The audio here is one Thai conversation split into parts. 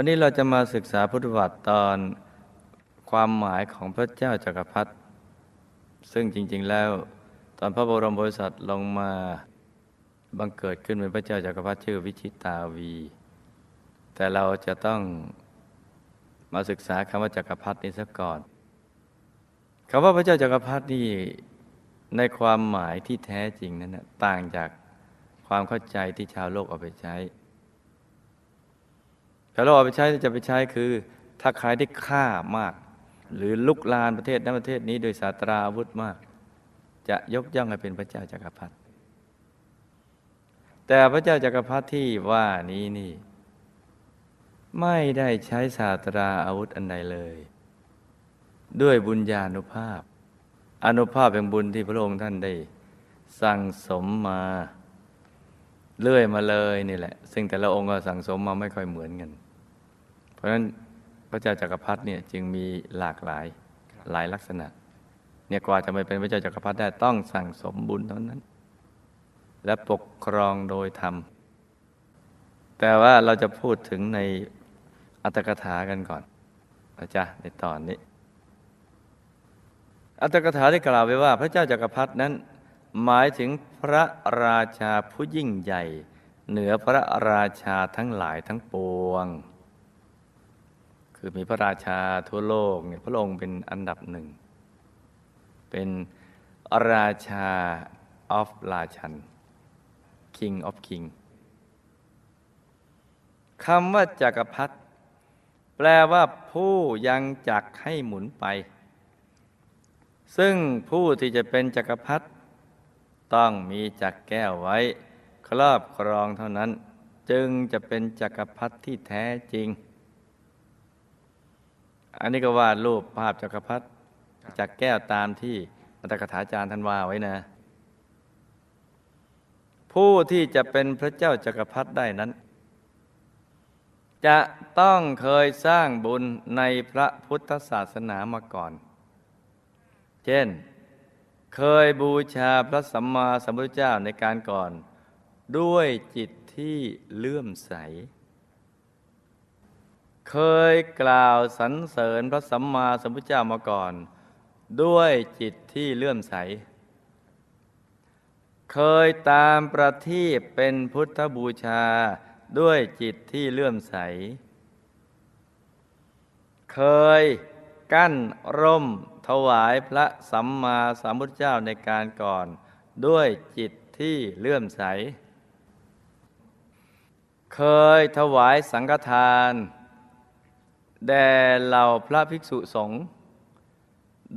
วันนี้เราจะมาศึกษาพุทธวัติตอนความหมายของพระเจ้าจักรพรรดิซึ่งจริง ๆ แล้ว ตอนพระบรมโพธิสัตว์ลงมาบังเกิดขึ้นเป็นพระเจ้าจักรพรรดิชื่อวิชิตาวี แต่เราจะต้องมาศึกษาคำว่าจักรพรรดินี้ซะก่อนคำว่าพระเจ้าจักรพรรดินี่ในความหมายที่แท้จริงนั้นนะต่างจากความเข้าใจที่ชาวโลกเอาไปใช้ ชาวโลกเอาไปใช้จะไปใช้คือ ถ้าใครได้ฆ่ามาก หรือลุกลานประเทศนั้นประเทศนี้โดยสาตราอาวุธมาก จะยกย่องให้เป็นพระเจ้าจักรพรรดิแต่พระเจ้าจักรพรรดิที่ว่านี้นี่ ไม่ได้ใช้ศาสตราอาวุธอันใดเลย ด้วยบุญญาณุภาพอนุภาพแห่งบุญที่พระองค์ท่านได้สั่งสมมาเลื่อยมาเลยนี่แหละ ซึ่งแต่ละองค์ก็สั่งสมมาไม่ค่อยเหมือนกัน เพราะฉะนั้นพระเจ้าจักรพรรดิเนี่ยจึงมีหลากหลายหลายลักษณะเนี่ยกว่าจะไม่เป็นพระเจ้าจักรพรรดิได้ต้องสั่งสมบุญเท่านั้น และปกครองโดยธรรม แต่ว่าเราจะพูดถึงในอัตถกถากันก่อนนะจ๊ะในตอนนี้ อัตถกถาได้กล่าวไว้ว่า พระเจ้าจักรพรรดินั้น หมายถึงพระราชาผู้ยิ่งใหญ่ เหนือพระราชาทั้งหลายทั้งปวง คือมีพระราชาทั่วโลกเนี่ยพระองค์เป็นอันดับหนึ่ง เป็นราชาออฟราชัน King of King คำว่าจักรพรรดิแปลว่าผู้ยังจักให้หมุนไป ซึ่งผู้ที่จะเป็นจักรพรรดิต้องมีจักรแก้วไว้ ครอบครองเท่านั้น จึงจะเป็นจักรพรรดิที่แท้จริง อันนี้ก็วาดรูปภาพจักรพรรดิจักรแก้วตามที่อัตถกถาจารย์ท่านว่าไว้นะ ผู้ที่จะเป็นพระเจ้าจักรพรรดิได้นั้น จะต้องเคยสร้างบุญในพระพุทธศาสนามาก่อน เช่น เคยบูชาพระสัมมาสัมพุทธเจ้าในการก่อน ด้วยจิตที่เลื่อมใส เคยกล่าวสรรเสริญพระสัมมาสัมพุทธเจ้ามาก่อน ด้วยจิตที่เลื่อมใส เคยตามประทีปเป็นพุทธบูชาด้วยจิตที่เลื่อมใส เคยกั้นร่มถวายพระสัมมาสัมพุทธเจ้าในการก่อน ด้วยจิตที่เลื่อมใส เคยถวายสังฆทาน แด่เหล่าพระภิกษุสงฆ์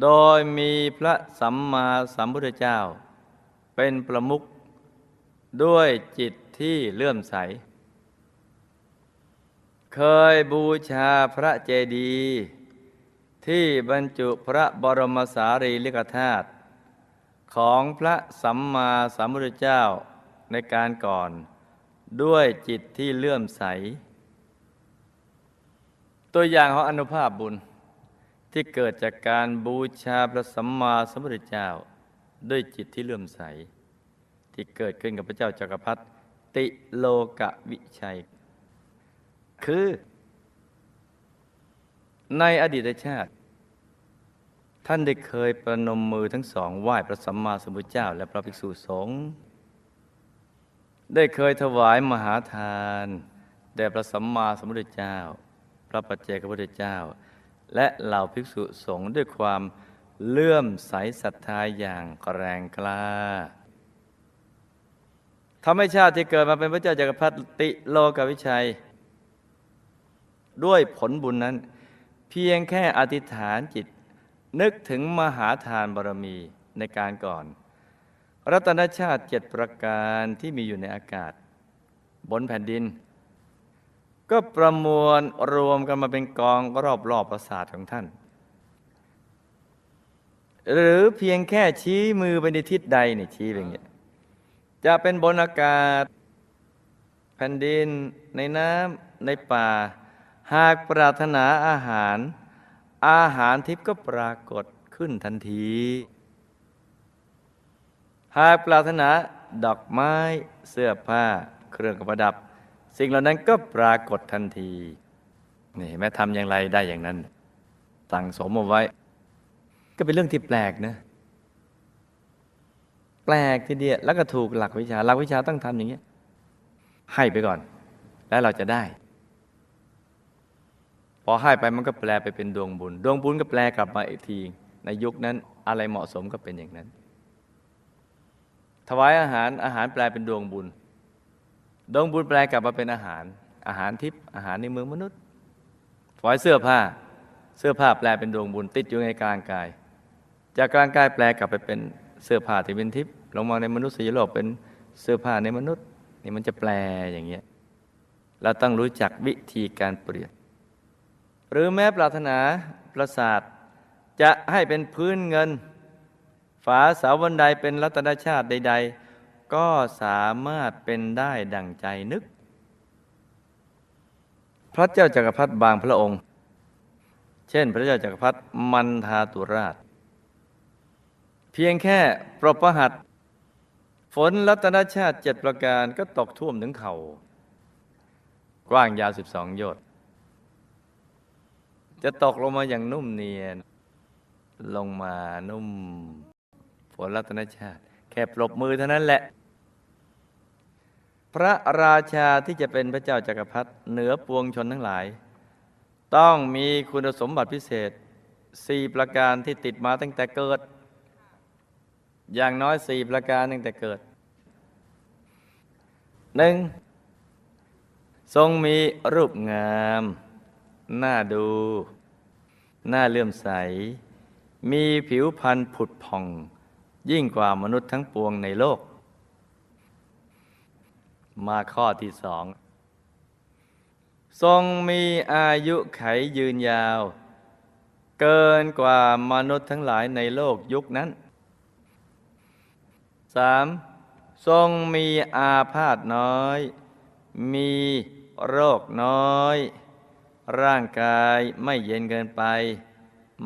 โดยมีพระสัมมาสัมพุทธเจ้า เป็นประมุขด้วยจิตที่เลื่อมใส เคยบูชาพระเจดีย์ที่บรรจุพระบรมสารีริกธาตุของพระสัมมาสัมพุทธเจ้าในการก่อน ด้วยจิตที่เลื่อมใส ตัวอย่างของอนุภาพบุญที่เกิดจากการบูชาพระสัมมาสัมพุทธเจ้า ด้วยจิตที่เลื่อมใส ที่เกิดขึ้นกับพระเจ้าจักรพรรดิติโลกวิชัย คือ ในอดีตชาติ ท่านได้เคยประนมมือทั้งสองไหว้พระสัมมาสัมพุทธเจ้า และพระภิกษุสงฆ์ได้เคยถวายมหาทานแด่พระสัมมาสัมพุทธเจ้า ระปัจเจกพุทธเจ้า และเหล่าภิกษุสงฆ์ด้วยความเลื่อมใสศรัทธาอย่างแรงกล้าทำให้ชาติที่เกิดมาเป็นพระเจ้าจักรพรรดิโลกวิชัย ด้วยผลบุญนั้น เพียงแค่อธิษฐานจิต นึกถึงมหาทานบารมีในการก่อน รัตนชาติเจ็ดประการที่มีอยู่ในอากาศ บนแผ่นดิน ก็ประมวลรวมกันมาเป็นกองรอบๆอบประสาทของท่าน หรือเพียงแค่ชี้มือไปในทิศใดเนี่ยชี้ไปอย่างเงี้ยจะเป็นบนอากาศ แผ่นดินในน้ำในป่า หากปรารถนาอาหาร อาหารทิพย์ก็ปรากฏขึ้นทันที หากปรารถนาดอกไม้เสื้อผ้า เครื่องประดับ สิ่งเหล่านั้นก็ปรากฏทันทีนี่เห็นไหมทำอย่างไรได้อย่างนั้น สั่งสมเอาไว้ ก็เป็นเรื่องที่แปลกนะ แปลกทีเดียวแล้วก็ถูกหลักวิชาหลักวิชาต้องทำอย่างเงี้ยให้ไปก่อน แล้วเราจะได้ พอให้ไปมันก็แปลไปเป็นดวงบุญ ดวงบุญก็แปลกลับมาอีกที ในยุคนั้นอะไรเหมาะสมก็เป็นอย่างนั้น ถวายอาหารอาหารแปลเป็นดวงบุญ ดวงบุญแปลกลับมาเป็นอาหาร อาหารทิพย์อาหารในเมืองมนุษย์ถวายเสื้อผ้า เสื้อผ้าแปลเป็นดวงบุญติดอยู่ในกลางกาย จากกลางกายแปลกลับไปเป็นเสื้อผ้าที่เป็นทิพย์ลงมาในมนุษย์สีโลกเป็นเสื้อผ้าในมนุษย์ นี่มันจะแปลอย่างเงี้ยเราต้องรู้จักวิธีการเปลี่ยนหรือแม้ปรารถนาประสาทจะให้เป็นพื้นเงิน ฝาเสาบันไดเป็นรัตนชาติใด ๆ ก็สามารถเป็นได้ดั่งใจนึก พระเจ้าจักรพรรดิบางพระองค์ เช่น พระเจ้าจักรพรรดิมันทาตุราช เพียงแค่ปรบประหัตฝนรัตนชาติเจ็ดประการก็ตกท่วมถึงเขา่ากว้างยาวสิบสองโยชน์จะตกลงมาอย่างนุ่มเนียน ลงมานุ่ม ฝนรัตนชาติ แค่ปรบมือเท่านั้นแหละ พระราชาที่จะเป็นพระเจ้าจากักรพรรดิเหนือปวงชนทั้งหลาย ต้องมีคุณสมบัติพิเศษสี่ประการที่ติดมาตั้งแต่เกิด อย่างน้อยสี่ประการตั้งแต่เกิดหนึ่งทรงมีรูปงามน่าดู น่าเลื่อมใส มีผิวพรรณผุดผ่อง ยิ่งกว่ามนุษย์ทั้งปวงในโลก มาข้อที่สอง ทรงมีอายุไขยืนยาว เกินกว่ามนุษย์ทั้งหลายในโลกยุคนั้นสามทรงมีอาพาธน้อย มีโรคน้อย ร่างกายไม่เย็นเกินไป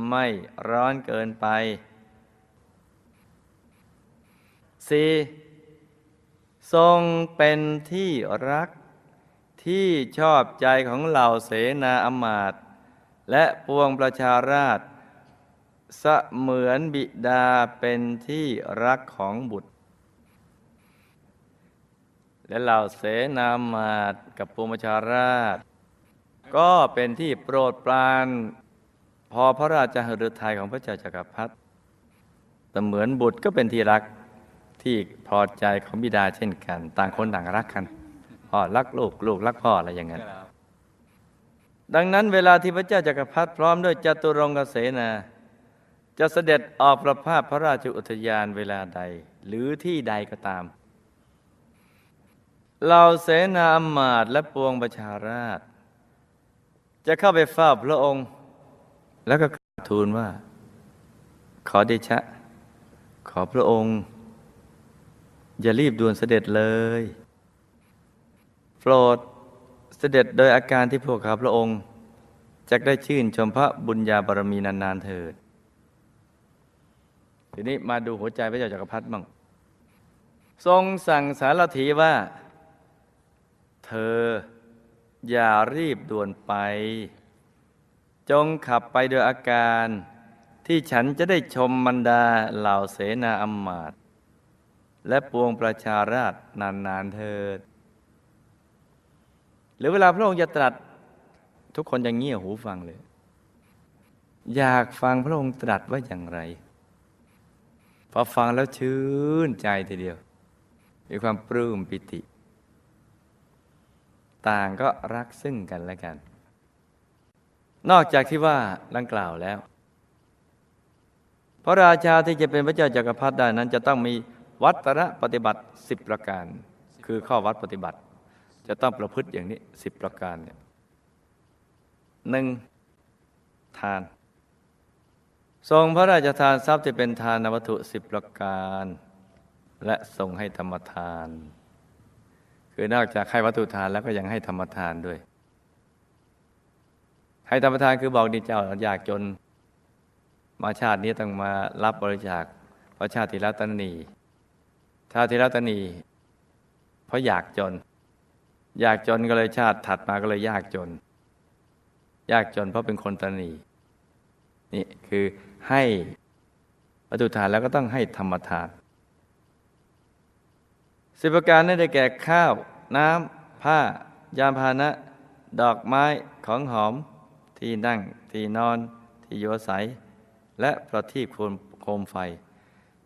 ไม่ร้อนเกินไปสี่ ทรงเป็นที่รักที่ชอบใจของเหล่าเสนาอำมาตย์และปวงประชาราษฎรเสมือนบิดาเป็นที่รักของบุตร และเหล่าเสนาอำมาตย์กับปวงประชาราษฎรก็เป็นที่โปรดปรานพอพระราชหฤทัยของพระเจ้าจักรพรรดิเสมือนบุตรก็เป็นที่รัก ที่พอใจของบิดาเช่นกัน ต่างคนต่างรักกันพ่อรักลูกลูกรักพ่ออะไรอย่างนั้น ดังนั้นเวลาที่พระเจ้าจักรพรรดิพร้อมด้วยจตุรงกเสนา จะเสด็จออกประพาสพระราชอุทยานเวลาใด หรือที่ใดก็ตามเราเสนาอำมาตย์และปวงประชาราษฎรจะเข้าไปเฝ้าพระองค์ แล้วก็กราบทูลว่า ขอเดชะ ขอพระองค์ อย่ารีบด่วนเสด็จเลย โปรดเสด็จโดยอาการที่พวกข้าพระองค์จะได้ชื่นชมพระบุญญาบารมีนานๆเถิด ทีนี้มาดูหัวใจพระเจ้าจักรพรรดิบ้างทรงสั่งสารถีว่า เธออย่ารีบด่วนไป จงขับไปโดยอาการที่ฉันจะได้ชมบรรดาเหล่าเสนาอำมาตย์ และปวงประชาราษฎรนานๆเถิด หรือเวลาพระองค์จะตรัสทุกคนจะเงี่ยหูฟังเลย อยากฟังพระองค์ตรัสว่าอย่างไร พอฟังแล้วชื่นใจทีเดียว มีความปลื้มปิติ ต่างก็รักซึ่งกันและกัน นอกจากที่ว่าดังกล่าวแล้ว พระราชาที่จะเป็นพระเจ้าจากักรพรรดิได้นั้นจะต้องมี วัตระปฏิบัติสิบประการ คือข้อวัดปฏิบัติ จะต้องประพฤติอย่างนี้สิบประการเนี่ยหนึ่งทาน ทรงพระราชทานทรัพย์ที่เป็นทานวัตถุสิบประการ และทรงให้ธรรมทาน คือนอกจากให้วัตถุทานแล้วก็ยังให้ธรรมทานด้วย ให้ธรรมทานคือบอกดีเจ้าอยากจน มาชาตินี้ต้องมารับบริจาคเพราะชาติที่แล้วตันนี ชาติที่แล้วตันนี เพราะอยากจน อยากจนก็เลยชาติถัดมาก็เลยยากจน ยากจนเพราะเป็นคนตนีนี่คือให้วัตถุทานแล้วก็ต้องให้ธรรมทานสิบประการนั้นได้แก่ข้าว น้ำ ผ้า ยานพาหนะ ดอกไม้ของหอม ที่นั่ง ที่นอน ที่อยู่อาศัย และประทีปโคมไฟ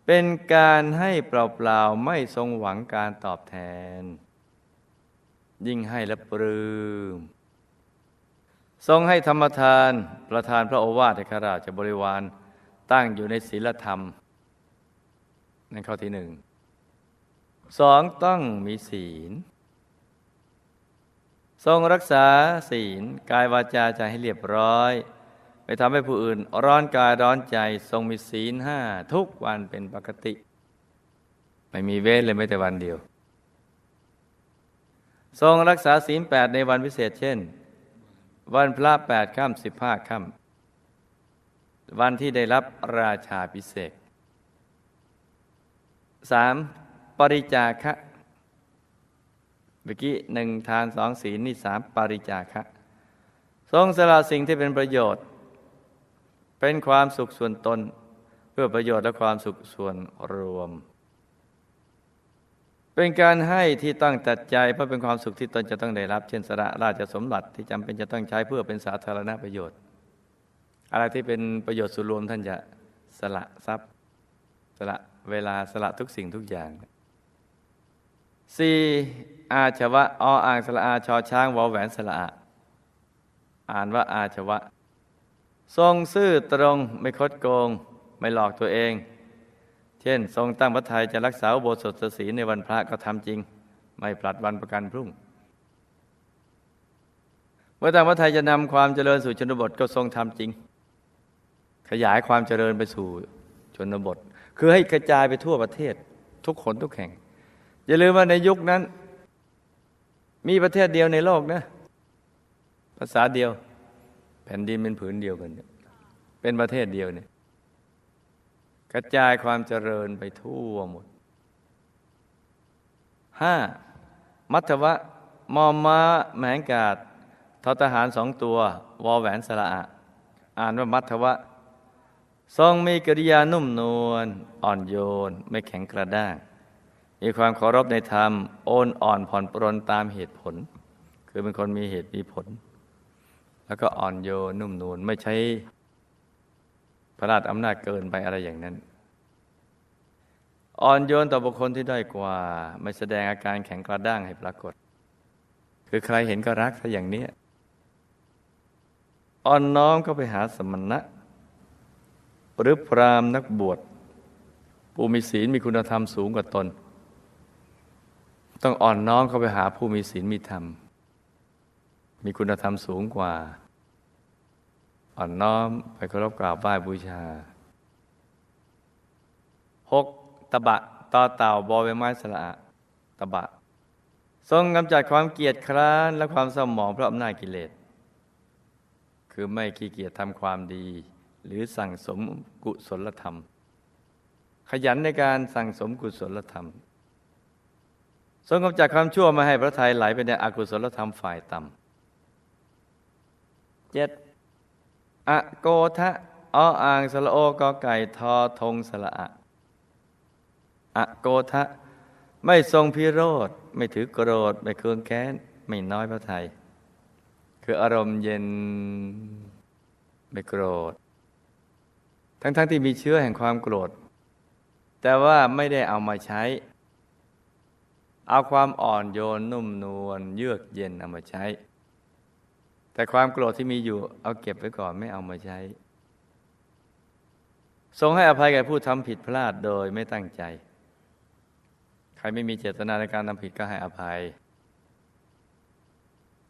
เป็นการให้เปล่าๆไม่ทรงหวังการตอบแทน ยิ่งให้และปลื้มทรงให้ธรรมทานประธานพระโอวาทให้ข้าราชบริวารตั้งอยู่ในศีลธรรม นั่นข้อที่หนึ่งสองต้องมีศีล ทรงรักษาศีลกายวาจาใจให้เรียบร้อย ไม่ทำให้ผู้อื่น ร้อนกายร้อนใจทรงมีศีลห้าทุกวันเป็นปกติ ไม่มีเว้นเลยไม่แต่วันเดียว ทรงรักษาศีลแปดในวันพิเศษเช่น วันพระแปดค่ำสิบห้าค่ำวันที่ได้รับราชาพิเศษสามปริจาคะเมื่อกี้หนึ่งทานสองศีลนี่สามปริจาคะทรงสละสิ่งที่เป็นประโยชน์ เป็นความสุขส่วนตน เพื่อประโยชน์และความสุขส่วนรวม เป็นการให้ที่ตั้งตัดใจเพราะเป็นความสุขที่ตนจะต้องได้รับ เช่นสละราชสมบัติที่จำเป็นจะต้องใช้เพื่อเป็นสาธารณประโยชน์ อะไรที่เป็นประโยชน์ส่วนรวมท่านจะสละทรัพย์ สละเวลาสละทุกสิ่งทุกอย่างสี่อาชวะออ่างสละอาชอช้างวอแหวนสละอ่านว่าอาชวะ ทรงซื่อตรงไม่คดโกง ไม่หลอกตัวเอง เช่น ทรงตั้งพระทัยจะรักษาโบสถศีลในวันพระก็ทำจริง ไม่ปลัดวันประกันพรุ่งเมื่อตั้งพระทัยจะนำความเจริญสู่ชนบทก็ทรงทำจริง ขยายความเจริญไปสู่ชนบท คือให้กระจายไปทั่วประเทศทุกคนทุกแห่ง อย่าลืมว่าในยุคนั้น มีประเทศเดียวในโลกนะ ภาษาเดียว แผ่นดินเป็นผืนเดียวกันเป็นประเทศเดียวเนี่ยกระจายความเจริญไปทั่วหมดห้ามัทวะมอมม้าแหมงกาดทอทหารสองตัว วอแหวนสระอะอ่านว่ามัทวะ ทรงมีกิริยานุ่มนวลอ่อนโยน ไม่แข็งกระด้าง มีความเคารพในธรรม โอนอ่อนผ่อนปรนตามเหตุผล คือเป็นคนมีเหตุมีผล แล้วก็อ่อนโยนนุ่มนวลไม่ใช้พระราชอำนาจเกินไปอะไรอย่างนั้น อ่อนโยนต่อบุคคลที่ด้อยกว่า ไม่แสดงอาการแข็งกระด้างให้ปรากฏ คือใครเห็นก็รักถ้าอย่างนี้อ่อนน้อมก็ไปหาสมณะ หรือพรามนักบวชผู้มีศีลมีคุณธรรมสูงกว่าตน ต้องอ่อนน้อมเข้าไปหาผู้มีศีลมีธรรม มีคุณธรรมสูงกว่า อ่อนน้อมไปเคารพกราบไหว้บูชาหกตบะต่อเต่าบอใบไม้สละอะตบะ ทรงกำจัดความเกียจคร้านและความสมองเพราะอำนาจกิเลส คือไม่ขี้เกียจทำความดี หรือสั่งสมกุศลธรรม ขยันในการสั่งสมกุศลธรรม ทรงกำจัดความชั่วมาให้พระทัยไหลไปในอกุศลธรรมฝ่ายต่ำเจ็ด อโกทะออ่างสละโอกอไก่ทอทงสละอะอโกทะ ไม่ทรงพิโรธ ไม่ถือโกรธ ไม่เคืองแค้น ไม่น้อยพระไทย คืออารมณ์เย็น ไม่โกรธ ทั้งๆทที่มีเชื้อแห่งความโกรธ แต่ว่าไม่ได้เอามาใช้ เอาความอ่อนโยนนุ่มนวลเยือกเย็นเอามาใช้ แต่ความโกรธที่มีอยู่ เอาเก็บไว้ก่อนไม่เอามาใช้ ทรงให้อภัยแก่ผู้ทำผิดพลาดโดยไม่ตั้งใจ ใครไม่มีเจตนาในการทำผิดก็ให้อภัย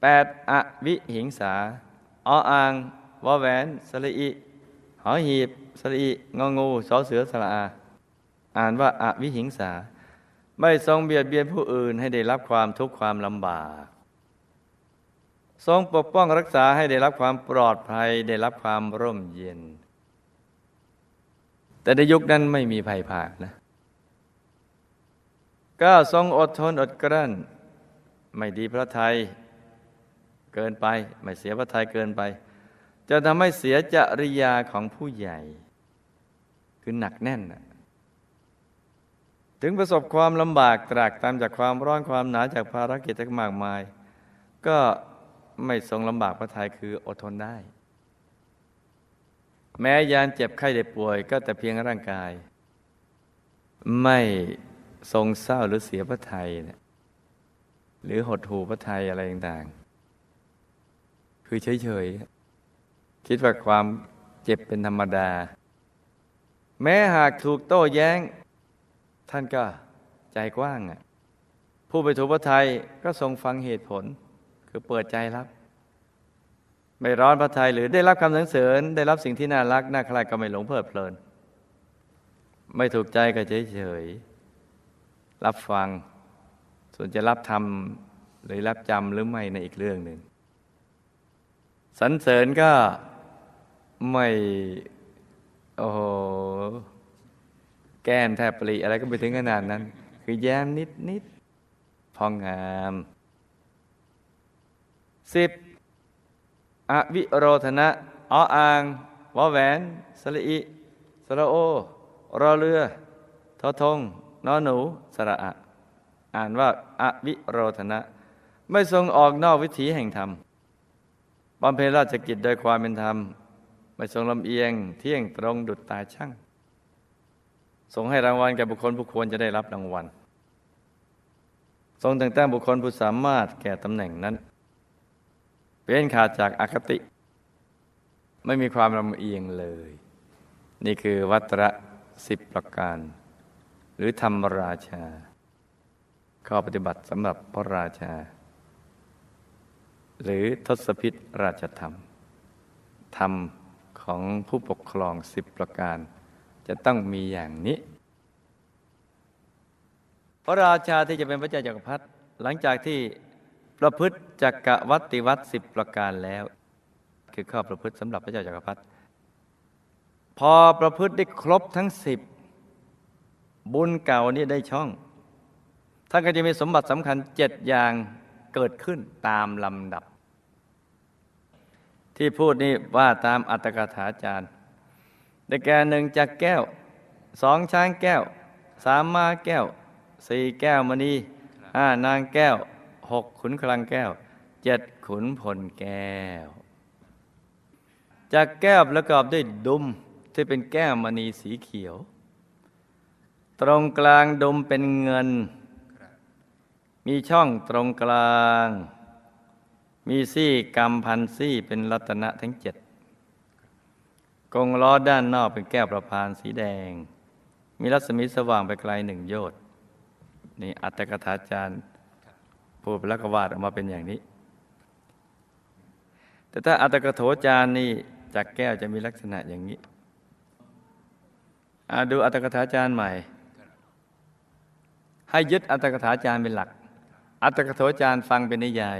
แปดอวิหิงสาออางวอแหวนสระอิหอหีบสระอิงองูสอเสือสระอา อ่านว่าอวิหิงสา ไม่ทรงเบียดเบียนผู้อื่นให้ได้รับความทุกข์ความลำบาก ทรงปกป้องรักษาให้ได้รับความปลอดภัยได้รับความร่มเย็น แต่ในยุคนั้นไม่มีภัยผ่านะก็ทรงอดทนอดกลั้น ไม่ดีพระไทยเกินไป ไม่เสียพระไทยเกินไปจะทำให้เสียจริยาของผู้ใหญ่ คือหนักแน่นนะถึงประสบความลำบากตรากตามจากความร้อนความหนาจากภารกิจมากมาย ก็ ไม่ทรงลำบากพระทัยคืออดทนได้ แม้ยานเจ็บไข้ได้ป่วยก็แต่เพียงร่างกาย ไม่ทรงเศร้าหรือเสียพระทัยนี่ยหรือหดหูพระทัยอะไรต่างๆ คือเฉยๆ คิดว่าความเจ็บเป็นธรรมดา แม้หากถูกโต้แย้ง ท่านก็ใจกว้างผู้ไปถูกพระทัยก็ทรงฟังเหตุผล คือเปิดใจรับ ไม่ร้อนพระทัยหรือได้รับคำสรรเสริญ ได้รับสิ่งที่น่ารักน่าใครก็ไม่หลงเพลิดเพลิน ไม่ถูกใจก็เฉยเฉยๆรับฟัง ส่วนจะรับทำหรือรับจำหรือไม่ในอีกเรื่องหนึ่งสรรเสริญก็ไม่โอ้โหแก้มแทบปรีอะไรก็ไปถึงขนาดนั้น คือแย้มนิดนิดๆพองงาม สิบอวิโรธนะออ่างวอแหวนสระอิสระโอ รอเรือ ทอทงนอหนูสระอะ อ่านว่าอวิโรธนะ ไม่ทรงออกนอกวิถีแห่งธรรมบำเพ็ญราชกิจโดยความเป็นธรรม ไม่ทรงลำเอียง เที่ยงตรงดุจตาช่าง ทรงให้รางวัลแก่บุคคลผู้ควรจะได้รับรางวัล ทรงแต่งตั้งบุคคลผู้สามารถแก่ตำแหน่งนั้น เป็นขาดจากอคติ ไม่มีความลำเอียงเลย นี่คือวัตระสิบประการ หรือธรรมราชา ข้อปฏิบัติสำหรับพระราชา หรือทศพิษราชธรรม ธรรมของผู้ปกครองสิบประการ จะต้องมีอย่างนี้ พระราชาที่จะเป็นพระเจ้าจักรพรรดิหลังจากที่ ประพฤติจักรวัติวัตสิบประการแล้ว คือข้อประพฤติสำหรับพระเจ้าจักรพรรดิพอประพฤติได้ครบทั้งสิบบุญเก่านี่ได้ช่อง ท่านก็จะมีสมบัติสำคัญเจ็ดอย่างเกิดขึ้นตามลำดับ ที่พูดนี่ว่าตามอัตถกถาจารย์ได้แก่หนึ่งจากแก้วสองช้างแก้ว สามมาแก้ว สี่แก้วมณีห้านางแก้ว หกขุนคลังแก้วเจ็ดขุนพลแก้ว จากแก้วประกอบด้วยดุมที่เป็นแก้วมณีสีเขียว ตรงกลางดุมเป็นเงิน มีช่องตรงกลาง มีซี่กำพันซี่เป็นรัตนะทั้งเจ็ดกงล้อด้านนอกเป็นแก้วประพานสีแดง มีรัศมีสว่างไปไกลหนึ่งโยชน์นี่อัตถกถาจารย์ พูดแล้วก็วาดออกมาเป็นอย่างนี้ แต่ถ้าอัตถกโถจารย์นี่จากแก้วจะมีลักษณะอย่างนี้ดูอัตถกถาจารย์ใหม่ ให้ยึดอัตถกถาจารย์เป็นหลัก อัตถกโถจารย์ฟังเป็นนิยาย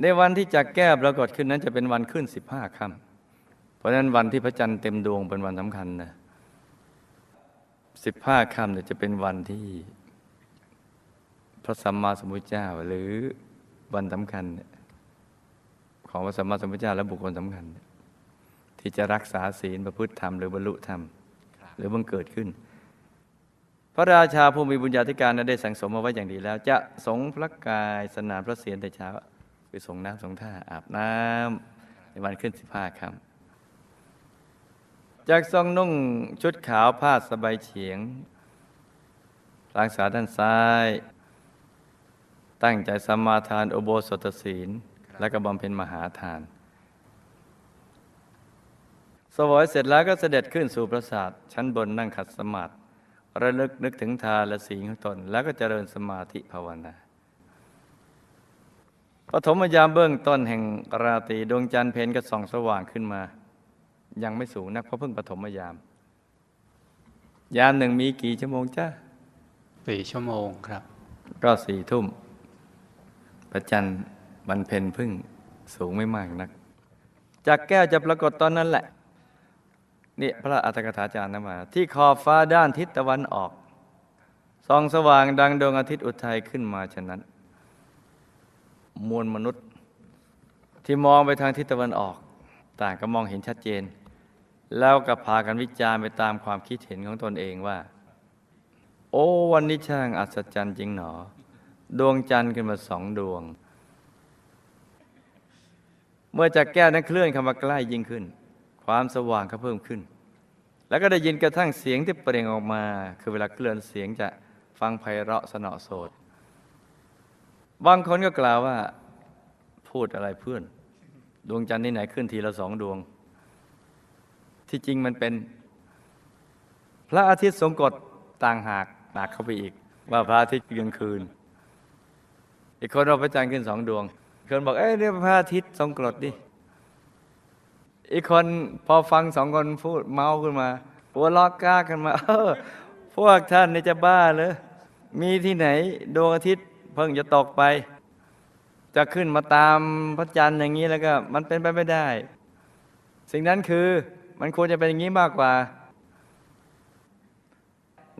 ในวันที่จักแก้วปรากฏขึ้นนั้นจะเป็นวันขึ้นสิบห้าค่ำเพราะฉะนั้นวันที่พระจันทร์เต็มดวงเป็นวันสำคัญนะสิบห้าค่ำเนี่ยจะเป็นวันที่ ระสัมมาสัมพุทธเจ้าหรือวันสำคัญเนี่ยของพระสัมมาสัมพุทธเจ้าและบุคคลสำคัญ ที่จะรักษาศีลประพฤติธรรมหรือบรรลุธรรม หรือบังเกิดขึ้น พระราชาผู้มีบุญญาธิการนั้นได้สั่งสมมาไว้อย่างดีแล้ว จะสงพระกายสนานพระเศียรแต่เช้าคือส่งน้ำส่งท่าอาบน้ำในวันขึ้นสิบห้าค่ำจากทรงนุ่งชุดขาวผ้าสบายเฉียงรักษาด้านซ้าย ตั้งใจสมาทานอุโบสถศีล และก็บำเพ็ญมหาทาน สวยเสร็จแล้วก็เสด็จขึ้นสู่ปราสาท ชั้นบนนั่งขัดสมาธิระลึกนึกถึงทานและศีลของตน แล้วก็เจริญสมาธิภาวนาปฐมยามเบื้องต้นแห่งราตรีดวงจันทร์เพนก็ส่องสว่างขึ้นมา ยังไม่สูงนักเพราะเพิ่งปฐมยาม ยามหนึ่งมีกี่ชั่วโมงจ้าสี่ชั่วโมงครับ ก็สี่ทุ่ม พระจันทร์บรรเพ็ญพึ่งสูงไม่มากนัก จากแก้วจะปรากฏตอนนั้นแหละนี่พระอัตถกถาจารย์นำมา ที่ขอบฟ้าด้านทิศตะวันออกส่องสว่างดังดวงอาทิตย์อุทัยขึ้นมาฉะนั้น มวลมนุษย์ที่ที่มองไปทางทิศตะวันออก ต่างก็มองเห็นชัดเจน แล้วก็พากันวิจารณ์ไปตามความคิดเห็นของตนเองว่า โอ้วันนี้ช่างอัศจรรย์จริงหนอ ดวงจันทร์ขึ้นมาสองดวง เมื่อจากแก้วนั้นเคลื่อนเข้ามาใกล้ยิ่งขึ้น ความสว่างก็เพิ่มขึ้น แล้วก็ได้ยินกระทั่งเสียงที่เปล่งออกมา คือเวลาเคลื่อนเสียงจะฟังไพเราะสนอโสดบางคนก็กล่าวว่าพูดอะไรเพื่อน ดวงจันทร์ที่ไหนขึ้นทีละสองดวง ที่จริงมันเป็น พระอาทิตย์ทรงกฎต่างหากหนักเข้าไปอีก ว่าพระอาทิตย์กลางคืน อีกคนเอาพระจันทร์ขึ้นสองดวงคนบอกเอ้ยเนี่ยพระอาทิตย์ทรงกรดดิอีกคนพอฟังสองคนพูดเมาขึ้นมาหัวล็อกก้ากันมา เออ พวกท่านนี่จะบ้าเลยมีที่ไหนดวงอาทิตย์ เพิ่งจะตกไป จะขึ้นมาตามพระจันทร์อย่างนี้แล้วก็ มันเป็นไปไม่ได้ สิ่งนั้นคือมันควรจะเป็นอย่างนี้มากกว่า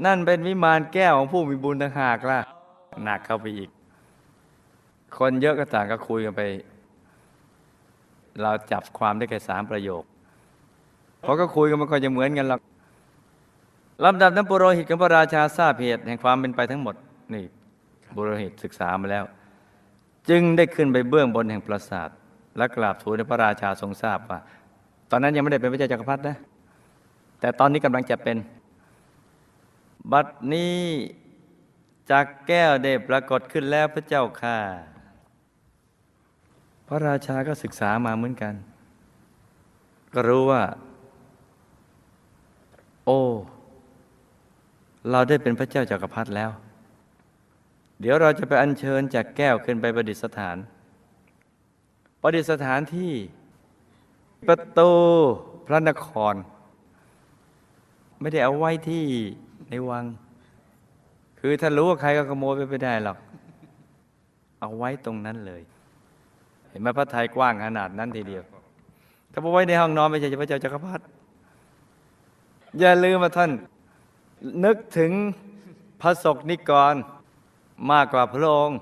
นั่นเป็นวิมานแก้วของผู้มีบุญต่างหากล่ะหนักเข้าไปอีก คนเยอะก็ต่างก็คุยกันไป เราจับความได้แค่สามประโยคเพราะก็คุยกันมันก็จะเหมือนกันหรอกลำดับนั้นปุโรหิตกับพระราชาทราบเหตุแห่งความเป็นไปทั้งหมดนี่บุโรหิตศึกษามาแล้ว จึงได้ขึ้นไปเบื้องบนแห่งปราสาท และกราบทูลให้พระราชาทรงทราบว่า ตอนนั้นยังไม่ได้เป็นพระเจ้าจักรพรรดินะ แต่ตอนนี้กำลังจะเป็น บัดนี้จากแก้วได้ปรากฏขึ้นแล้วพระเจ้าค่ะ พระราชาก็ศึกษามาเหมือนกัน ก็รู้ว่า โอ้ เราได้เป็นพระเจ้าจากักรพรรดิแล้ว เดี๋ยวเราจะไปอัญเชิญจากแก้วขึ้นไปประดิษฐาน ประดิษฐานที่ประตูพระนคร ไม่ได้เอาไว้ที่ในวัง คือถ้ารู้ว่าใครก็ขโมยไปไม่ได้หรอก เอาไว้ตรงนั้นเลย เห็นไหมพระไทยกว้างขนาดนั้นทีเดียว ถ้าเอาไว้ในห้องนอนไม่ใช่พระเจ้าจักรพรรดิอย่าลืมว่าท่าน นึกถึงพระศกนิกรมากกว่าพระองค์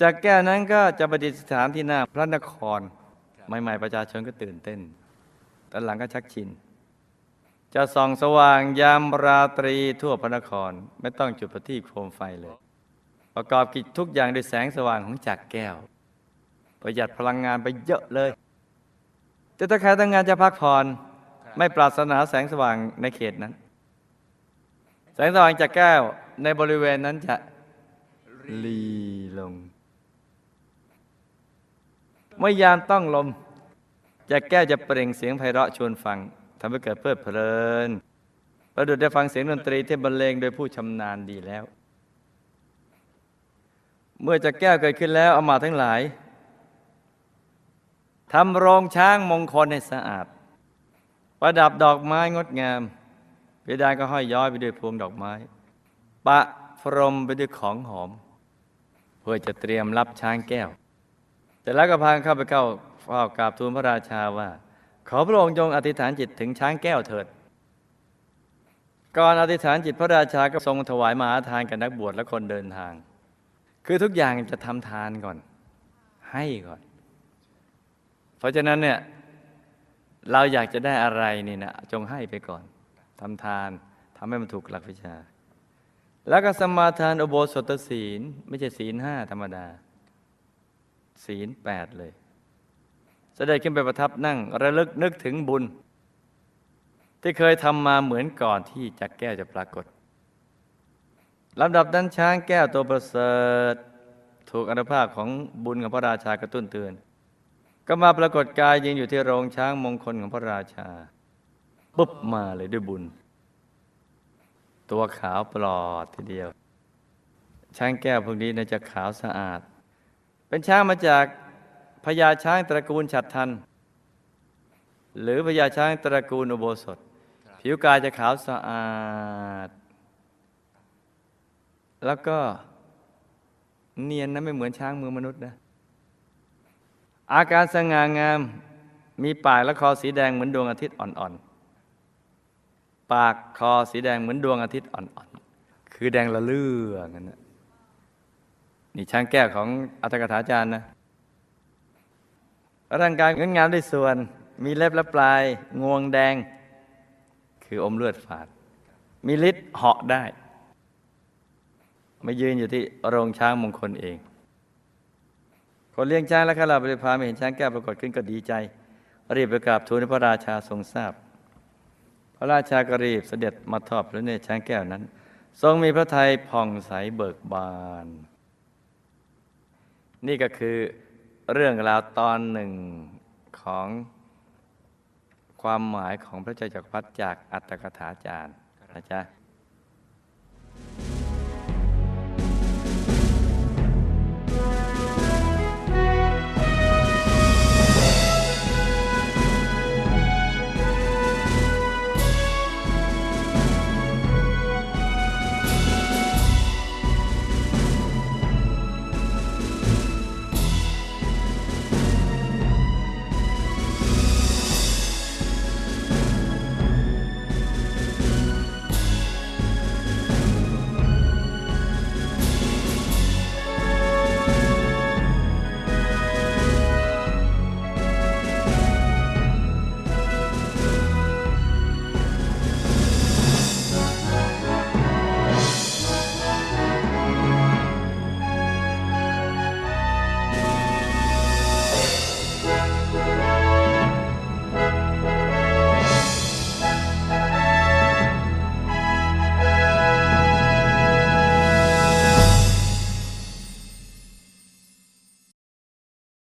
จากแก้วนั้นก็จะประดิษฐานที่หน้าพระนคร ใหม่ ๆ ประชาชนก็ตื่นเต้นตอนหลังก็ชักชิน จะส่องสว่างยามราตรีทั่วพระนคร ไม่ต้องจุดประทีปโคมไฟเลย ประกอบกิจทุกอย่างด้วยแสงสว่างของจักแก้ว ประหยัดพลังงานไปเยอะเลย แต่ถ้าใครต้องงานจะพักผ่อนไม่ปรารถนาแสงสว่างในเขตนั้น แสงสว่างจากแก้วในบริเวณนั้นจะลีลงเมื่อยามต้องลมจากแก้วจะเปล่งเสียงไพเราะชวนฟังทำให้เกิดเพลิดเพลินประดุจได้ฟังเสียงดนตรีที่บรรเลงโดยผู้ชำนาญดีแล้ว เมื่อจากแก้วเกิดขึ้นแล้วอามาทั้งหลาย ทำโรงช้างมงคลให้สะอาด ประดับดอกไม้งดงามเพดานก็ห้อยย้อยไปด้วยพวงดอกไม้ ปะพรมไปด้วยของหอม เพื่อจะเตรียมรับช้างแก้ว แต่แล้วก็พาเข้าไปเข้าเฝ้ากราบทูลพระราชาว่า ขอพระองค์จงอธิษฐานจิตถึงช้างแก้วเถิด ก่อนอธิษฐานจิตพระราชาก็ทรงถวายมหาทานกับนักบวชและคนเดินทาง คือทุกอย่างจะทำทานก่อน ให้ก่อน ราะฉะนั้นเนี่ยเราอยากจะได้อะไรนี่นะจงให้ไปก่อนทำทานทำให้มันถูกหลักวิชา แล้วก็สมาทานอุโบสถศีล ไม่ใช่ศีลห้าธรรมดา ศีลแปดเลยเสด็จขึ้นไปประทับนั่ง ระลึกนึกถึงบุญ ที่เคยทำมาเหมือนก่อนที่จักแก้วจะปรากฏลำดับนั้นช้างแก้วตัวประเสริฐ ถูกอนุภาพของบุญของพระราชากระตุ้นเตือน ก็มาปรากฏกายยืนอยู่ที่โรงช้างมงคลของพระราชาปุ๊บมาเลยด้วยบุญ ตัวขาวปลอดทีเดียว ช้างแก้วพวกนี้นะจะขาวสะอาด เป็นช้างมาจากพญาช้างตระกูลฉัตรทัน หรือพญาช้างตระกูลอุโบสถ ผิวกายจะขาวสะอาด แล้วก็เนียนนะไม่เหมือนช้างมือมนุษย์นะ อาการสง่างามมีปากและคอสีแดงเหมือนดวงอาทิตย์อ่อนๆ ปากคอสีแดงเหมือนดวงอาทิตย์อ่อนๆ คือแดงละเลื่องั้นนะนี่ช้างแก้วของอัตถกถาจารย์นะ ร่างกายงดงามด้วยส่วน มีเล็บและปลาย งวงแดง คืออมเลือดฝาด มีฤทธิ์เหาะได้ มายืนอยู่ที่โรงช้างมงคลเอง คนเลี้ยงช้างและข้าราชบริพารไม่เห็นช้างแก้วปรากฏขึ้นก็ดีใจ รีบไปกราบทูลพระราชาทรงทราบ พระราชาก็รีบเสด็จมาทอดพระเนตรช้างแก้วนั้น ทรงมีพระทัยผ่องใสเบิกบาน นี่ก็คือเรื่องราวตอนหนึ่งของความหมายของพระเจ้าจักรพรรดิจากอัตถกถาจารย์นะจ๊ะ